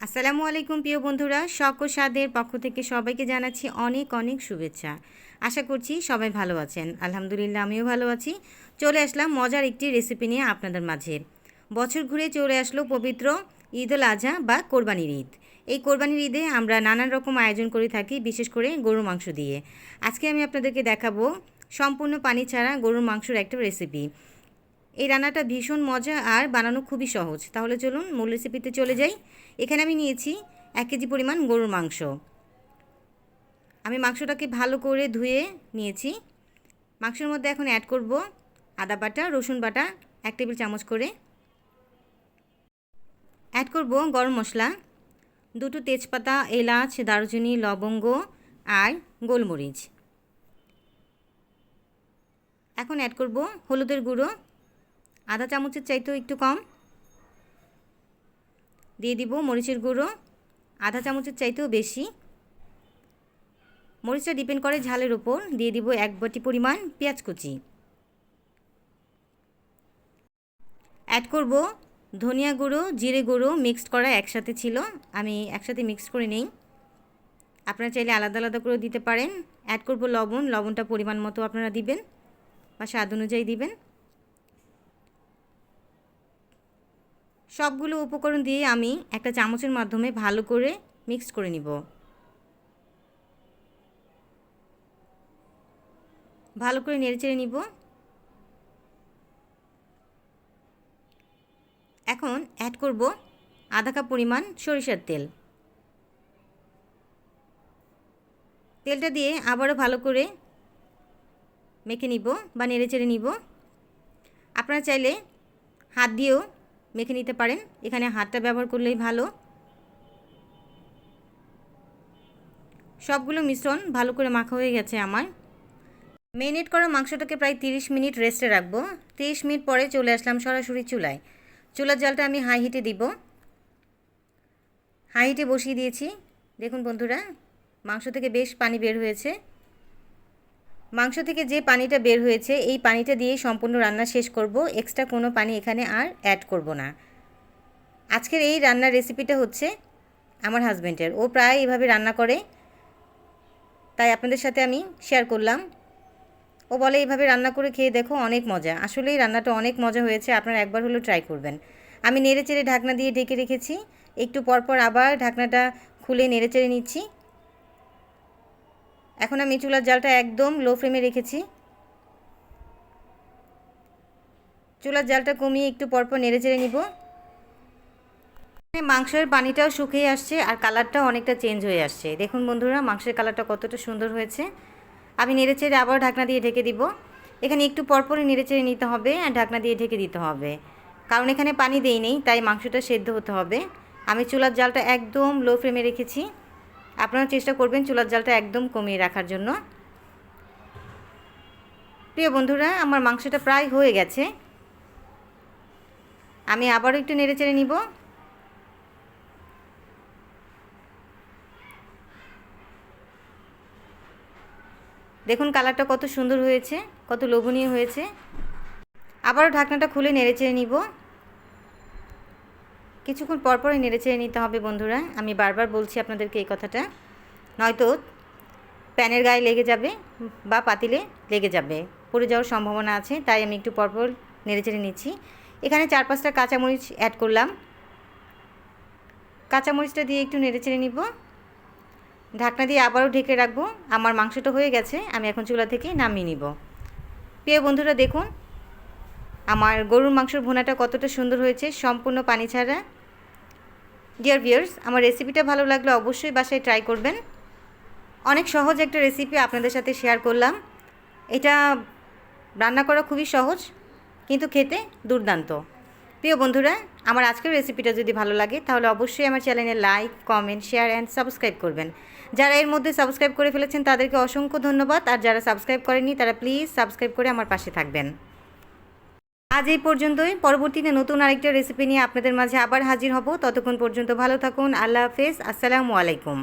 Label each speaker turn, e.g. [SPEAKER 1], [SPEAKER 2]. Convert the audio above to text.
[SPEAKER 1] আসসালামু আলাইকুম, প্রিয় বন্ধুরা। ও স্বাদের পক্ষ থেকে সবাইকে জানাচ্ছি অনেক অনেক শুভেচ্ছা। আশা করছি সবাই ভালো আছেন। আলহামদুলিল্লাহ, আমিও ভালো আছি। চলে আসলাম মজার একটি রেসিপি নিয়ে আপনাদের মাঝে। বছর ঘুরে চলে আসলো পবিত্র ঈদ উল আজহা বা কোরবানির ঈদ। এই কোরবানির ঈদে আমরা নানান রকম আয়োজন করে থাকি, বিশেষ করে গরুর মাংস দিয়ে। আজকে আমি আপনাদেরকে দেখাবো সম্পূর্ণ পানি ছাড়া গরুর মাংসর একটা রেসিপি এই রান্নাটা ভীষণ মজা আর বানানো খুবই সহজ। তাহলে চলুন মূল রেসিপিতে চলে যাই। এখানে আমি নিয়েছি এক কেজি পরিমাণ গরুর মাংস। আমি মাংসটাকে ভালো করে ধুয়ে নিয়েছি। মাংসের মধ্যে এখন অ্যাড করব আদা বাটা, রসুন বাটা, এক টেবিল চামচ করে। অ্যাড করব গরম মশলা, দুটো তেজপাতা, এলাচ, দারুচিনি, লবঙ্গ আর গোলমরিচ। এখন অ্যাড করব হলুদের গুঁড়ো আধা চামচের চাইতেও একটু কম। দিয়ে দিব মরিচের গুঁড়ো, আধা চামচের চাইতেও বেশি। মরিচটা ডিপেন্ড করে ঝালের ওপর দিয়ে দিব এক বাটি পরিমাণ পেঁয়াজ কুচি। অ্যাড করব ধনিয়া গুঁড়ো, জিরে গুঁড়ো মিক্সড করা একসাথে ছিল। আমি একসাথে মিক্স করে নেই। আপনারা চাইলে আলাদা আলাদা করে দিতে পারেন। অ্যাড করব লবণ। লবণটা পরিমাণ মতো আপনারা দিবেন বা স্বাদ অনুযায়ী দিবেন। সবগুলো উপকরণ দিয়ে আমি একটা চামচের মাধ্যমে ভালো করে মিক্স করে নিব। ভালো করে নেড়েচেড়ে নিব। এখন অ্যাড করব আধা কাপ পরিমাণ সরিষার তেল। তেলটা দিয়ে আবারও ভালো করে মেখে নিব বা নেড়েচেড়ে নিব। আপনারা চাইলে হাত দিয়েও মেখে নিতে পারেন। এখানে হাতটা ব্যবহার করলেই ভালো। সবগুলো মিশ্রণ ভালো করে মাখা হয়ে গেছে আমার। মেরিনেট করা মাংসটাকে প্রায় 30 মিনিট রেস্টে রাখব। 30 মিনিট পরে চলে আসলাম সরাসরি চুলায়। চুলার জালটা আমি হাই হিটে দিব। হাই হিটে বসিয়ে দিয়েছি। দেখুন বন্ধুরা, মাংস থেকে বেশ পানি বের হয়েছে। মাংস থেকে যে পানিটা বের হয়েছে, এই পানিটা দিয়েই সম্পূর্ণ রান্না শেষ করব। এক্সট্রা কোনো পানি এখানে আর অ্যাড করব না। আজকের এই রান্নার রেসিপিটা হচ্ছে আমার হাজব্যান্ডের ও প্রায় এভাবে রান্না করে। তাই আপনাদের সাথে আমি শেয়ার করলাম। ও বলে এইভাবে রান্না করে খেয়ে দেখো অনেক মজা। আসলেই রান্নাটা অনেক মজা হয়েছে, আপনারা একবার হলেও ট্রাই করবেন। আমি নেড়ে চেড়ে ঢাকনা দিয়ে ডেকে রেখেছি। একটু পরপর আবার ঢাকনাটা খুলে নেড়ে চেড়ে নিচ্ছি। এখন আমি চুলার জালটা একদম লো ফ্লেমে রেখেছি। চুলার জালটা কমিয়ে একটু পরপর নেড়ে চেড়ে নিব। মাংসের পানিটাও শুকিয়ে আসছে আর কালারটাও অনেকটা চেঞ্জ হয়ে আসছে। দেখুন বন্ধুরা, মাংসের কালারটা কতটা সুন্দর হয়েছে। আমি নেড়ে চেড়ে আবার ঢাকনা দিয়ে ঢেকে দিব। এখানে একটু পরপরই নেড়ে চেড়ে নিতে হবে আর ঢাকনা দিয়ে ঢেকে দিতে হবে। কারণ এখানে পানি দেই নেই, তাই মাংসটা সেদ্ধ হতে হবে। আমি চুলার জালটা একদম লো ফ্লেমে রেখেছি। আপনারা চেষ্টা করবেন চুলার জালটা একদম কমিয়ে রাখার জন্য। প্রিয় বন্ধুরা, আমার মাংসটা প্রায় হয়ে গেছে। আমি আবারও একটু নেড়ে চেড়ে নিব। দেখুন কালারটা কত সুন্দর হয়েছে, কত লোভনীয় হয়েছে। আবারও ঢাকনাটা খুলে নেড়ে চেড়ে নিব। কিছুক্ষণ পরপরই নেড়ে চেড়ে নিতে হবে, বন্ধুরা। আমি বারবার বলছি আপনাদেরকে এই কথাটা। নয়তো প্যানের গায়ে লেগে যাবে বা পাতিলে লেগে যাবে। পড়ে যাওয়ার সম্ভাবনা আছে, তাই আমি একটু পরপর নেড়ে চেড়ে নিচ্ছি। এখানে চার পাঁচটা কাঁচামরিচ অ্যাড করলাম। কাঁচামরিচটা দিয়ে একটু নেড়ে চেড়ে নিব। ঢাকনা দিয়ে আবারও ঢেকে রাখব। আমার মাংসটা হয়ে গেছে, আমি এখন চুলা থেকে নামিয়ে নিব। প্রিয় বন্ধুরা, দেখুন, আমার গরুর মাংসর ভুনাটা কতটা সুন্দর হয়েছে, সম্পূর্ণ পানি ছাড়া। ডিয়ার ভিয়ার্স আমার রেসিপিটা ভালো লাগলে অবশ্যই বাসায় ট্রাই করবেন। অনেক সহজ একটা রেসিপি আপনাদের সাথে শেয়ার করলাম। এটা রান্না করা খুবই সহজ, কিন্তু খেতে দুর্দান্ত। প্রিয় বন্ধুরা, আমার আজকের রেসিপিটা যদি ভালো লাগে, তাহলে অবশ্যই আমার চ্যানেলে like comment share and subscribe করবেন। যারা এর মধ্যে সাবস্ক্রাইব করে ফেলেছেন, তাদেরকে অসংখ্য ধন্যবাদ। আর যারা সাবস্ক্রাইব করেনি তারা প্লিজ সাবস্ক্রাইব করে আমার পাশে থাকবেন। আজ এই পর্যন্তই। পরবর্তীতে নতুন আরেকটা রেসিপি নিয়ে আপনাদের মাঝে আবার হাজির হব। ততক্ষণ পর্যন্ত ভালো থাকুন। আল্লাহ হাফেজ। আসসালামু আলাইকুম।